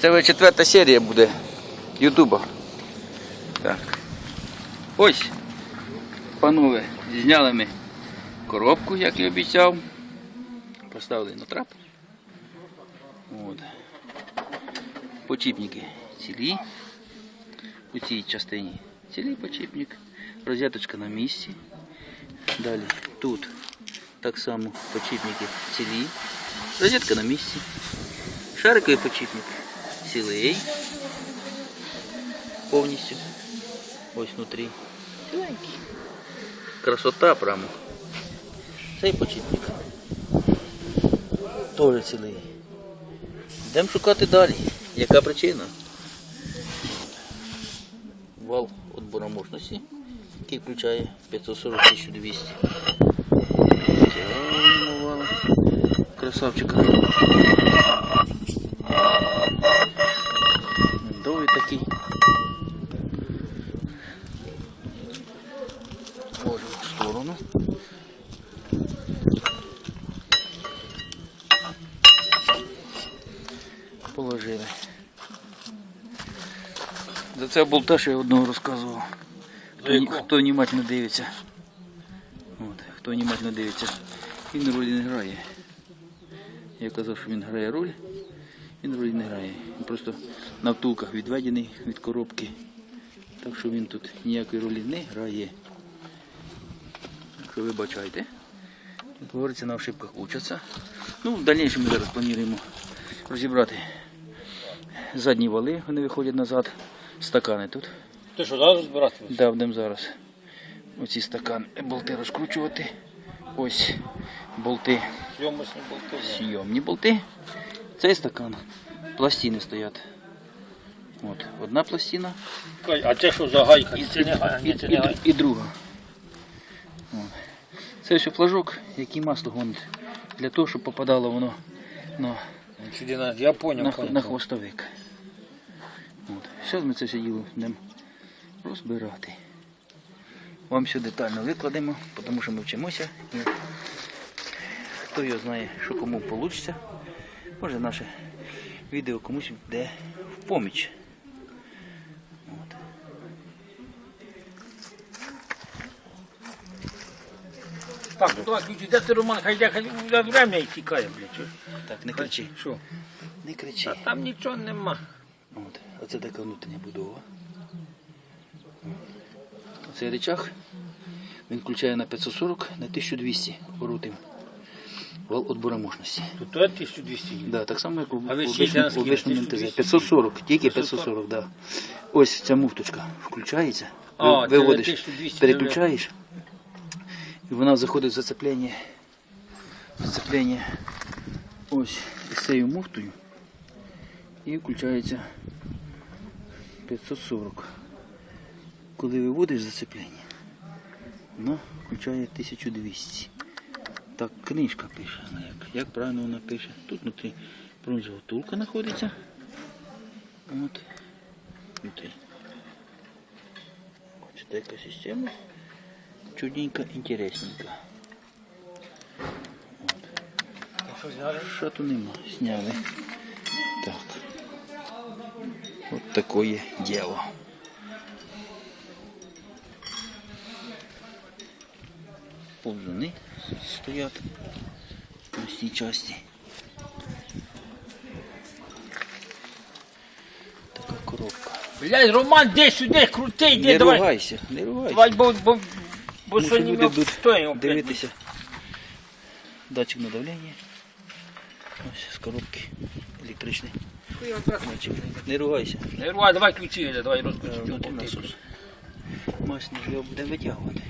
Це вже четверта серія буде Ютуба. Так. Ось, панове, зняли ми коробку, як і обіцяв. Поставили на трап. От. Почіпники цілі. У цій частині цілий почіпник. Розеточка на місці. Далі тут так само почіпники цілі. Розетка на місці. Шариковий почіпник цілий. Повністю. Ось внутрі. Красота прямо. Цей почіпник. Теж цілий. Йдемо шукати далі. Яка причина? Вал отбора мощності, який включає 540 1200. Красавчика. Такий. Можемо в сторону. Положили. За це болта ще я одного розказував. Хто, хто внимательно дивиться. От, хто внимательно дивиться, він ролі не грає. Я казав, що він грає роль, він ролі не грає. Він просто на втулках відведений від коробки. Так що він тут ніякої ролі не грає. Так що вибачайте. Як говориться, на ошибках учаться. Ну, в дальнейшем ми зараз плануємо розібрати задні вали, вони виходять назад. Стакани тут. Ти що, зараз розбирати? Да, будемо зараз оці стакани, болти розкручувати. Ось болти, Зйомочні болти. сйомні болти. Цей стакан. Пластини стоять. От, одна пластина А це що за гайка? і, Це не гайка, і, це і, не гайка. і друга. От. Це ще флажок, який масло гонить. Для того, щоб попадало воно на, я поняв, на, на хвостовик. От. Зараз ми це все діло будемо розбирати. Вам все детально викладемо, тому що ми вчимося. Хто його знає, що кому вийде. Може наше відео комусь йде в поміч. От. Так, ну давай де ти Роман, хай йде, хай вже время і тікає, блядь. Так, не кричи. Що? Не кричи. Та там нічого нема. От. Оце така внутрішня будова. Оцей речах він включає на 540 на 1200 оборотів. Отбора мощності. Тут 1200 є. Да, так само, як у обичному- на скільки? у обичному 1200? МТЗ. 540, тільки 540, да. Ось ця муфточка включається, А, виводиш, 1200 переключаєш, і вона заходить в зацеплення, зацеплення ось із цією муфтою і включається 540. Коли виводиш зацеплення, вона включає 1200. Так, книжка пише, як, як правильно вона пише. Тут внутрі бронзова втулка знаходиться. От. Внутрі. Бачите, яка система. Що зняли? Шату нема, сняли. Так. Вот такое дело. Ползуни стоять на цій часті. Така коробка. Блядь, Роман, де сюди, крутий, Не де, давай. ругайся, не ругайся. Давай, бо, бо, бо що сьогодні люди стоїмо. блядь. дивитися. Датчик на давлення. Ось з коробки електричний датчик. Не ругайся. Не рвай, давай ключі, давай Е, внутрі насос. Мась не будемо витягувати.